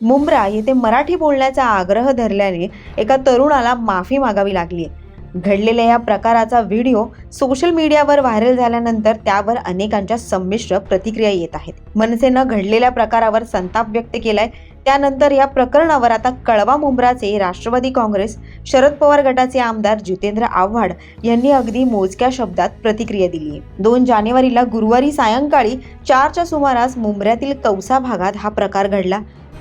मुंब्रा येथे मराठी बोलण्याचा आग्रह धरल्याने एका तरुणाला माफी मागावी लागली. घडलेल्या या प्रकाराचा व्हिडिओ सोशल मीडियावर व्हायरल झाल्यानंतर त्यावर अनेकांच्या संमिश्र प्रतिक्रिया येत आहेत. मनसेनं घडलेल्या प्रकारावर संताप व्यक्त केलाय. त्यानंतर या प्रकरणावर आता कळवा मुंब्राचे राष्ट्रवादी काँग्रेस शरद पवार गटाचे आमदार जितेंद्र आव्हाड यांनी अगदी मोजक्या शब्दात प्रतिक्रिया दिली आहे दोन जानेवारीला गुरुवारी सायंकाळी चारच्या सुमारास मुंब्र्यातील कौसा भागात हा प्रकार घडला.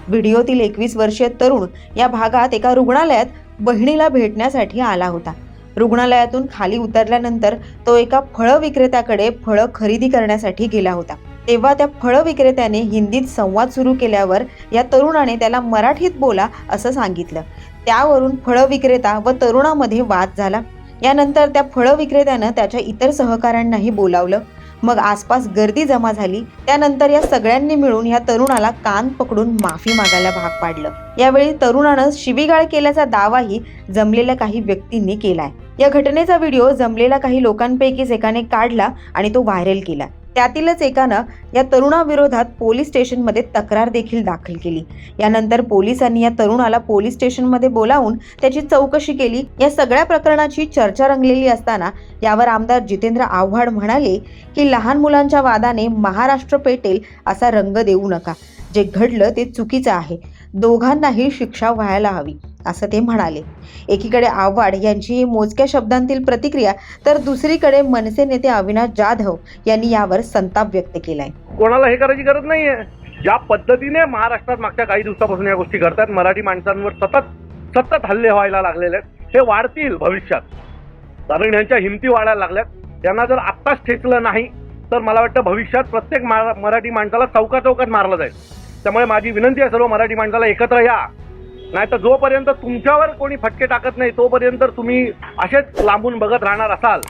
व्हिडिओतील एकवीस वर्षीय तरुण या भागात एका रुग्णालयात बहिणीला भेटण्यासाठी आला होता. रुग्णालयातून खाली उतरल्यानंतर तो एका फळ विक्रेत्याकडे फळं खरेदी करण्यासाठी गेला होता. तेव्हा त्या फळ विक्रेत्याने हिंदीत संवाद सुरू केल्यावर या तरुणाने त्याला मराठीत बोला असं सांगितलं. त्यावरून फळ विक्रेता व तरुणामध्ये वाद झाला. यानंतर त्या फळ विक्रेत्यानं त्याच्या इतर सहकाऱ्यांनाही बोलावलं. मग आसपास गर्दी जमा झाली. त्यानंतर या सगळ्यांनी मिळून या तरुणाला कान पकडून माफी मागायला भाग पाडलं. यावेळी तरुणानं शिबीगाळ केल्याचा दावाही जमलेल्या काही व्यक्तींनी केलाय. या घटनेचा व्हिडिओ जमलेल्या काही लोकांपैकीच एकाने काढला आणि तो व्हायरल केला. त्यातीलच एकानं या तरुणाविरोधात पोलीस स्टेशनमध्ये तक्रार देखील दाखल केली. यानंतर पोलिसांनी या तरुणाला पोलीस स्टेशनमध्ये बोलावून त्याची चौकशी केली. या सगळ्या प्रकरणाची चर्चा रंगलेली असताना यावर आमदार जितेंद्र आव्हाड म्हणाले की लहान मुलांच्या वादाने महाराष्ट्र पेटेल असा रंग देऊ नका. जे घडलं ते चुकीचं आहे. दोघांनाही शिक्षा व्हायला हवी. असं ते म्हणाले. एकीकडे आव्हाड यांची ही मोजक्या शब्दांतील प्रतिक्रिया तर दुसरीकडे मनसे नेते अविनाश जाधव यांनी यावर संताप व्यक्त केलाय. कोणाला हे करायची गरज नाहीये. ज्या पद्धतीने महाराष्ट्रात मागच्या काही दिवसापासून या गोष्टी घडतात मराठी माणसांवर सतत सतत हल्ले व्हायला लागलेले आहेत. हे वाढतील भविष्यात. कारण यांच्या हिमती वाढायला लागल्यात. त्यांना जर आत्ताच ठेचलं नाही तर मला वाटतं भविष्यात प्रत्येक मराठी माणसाला चौका चौकात मारलं जाईल. त्यामुळे माझी विनंती आहे सर्व मराठी माणसाला एकत्र या. नाही तर जोपर्यंत तुमच्यावर कोणी फटके टाकत नाही तोपर्यंत तुम्ही असेच लांबून बघत राहणार असाल.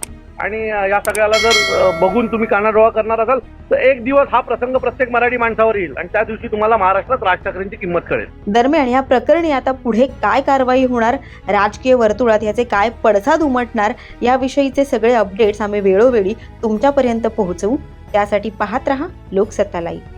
आणि या सगळ्याला जर बघून तुम्ही कानाडोळा करणार असाल तर एक दिवस हा प्रसंग प्रत्येक मराठी माणसावर येईल आणि त्या दिवशी तुम्हाला महाराष्ट्रात राज ठाकरेंची किंमत कळेल. दरम्यान या प्रकरणी आता पुढे काय कारवाई होणार राजकीय वर्तुळात याचे काय पडसाद उमटणार याविषयीचे सगळे अपडेट्स आम्ही वेळोवेळी तुमच्यापर्यंत पोहोचवू. त्यासाठी पाहत रहा लोकसत्ता लाईव्ह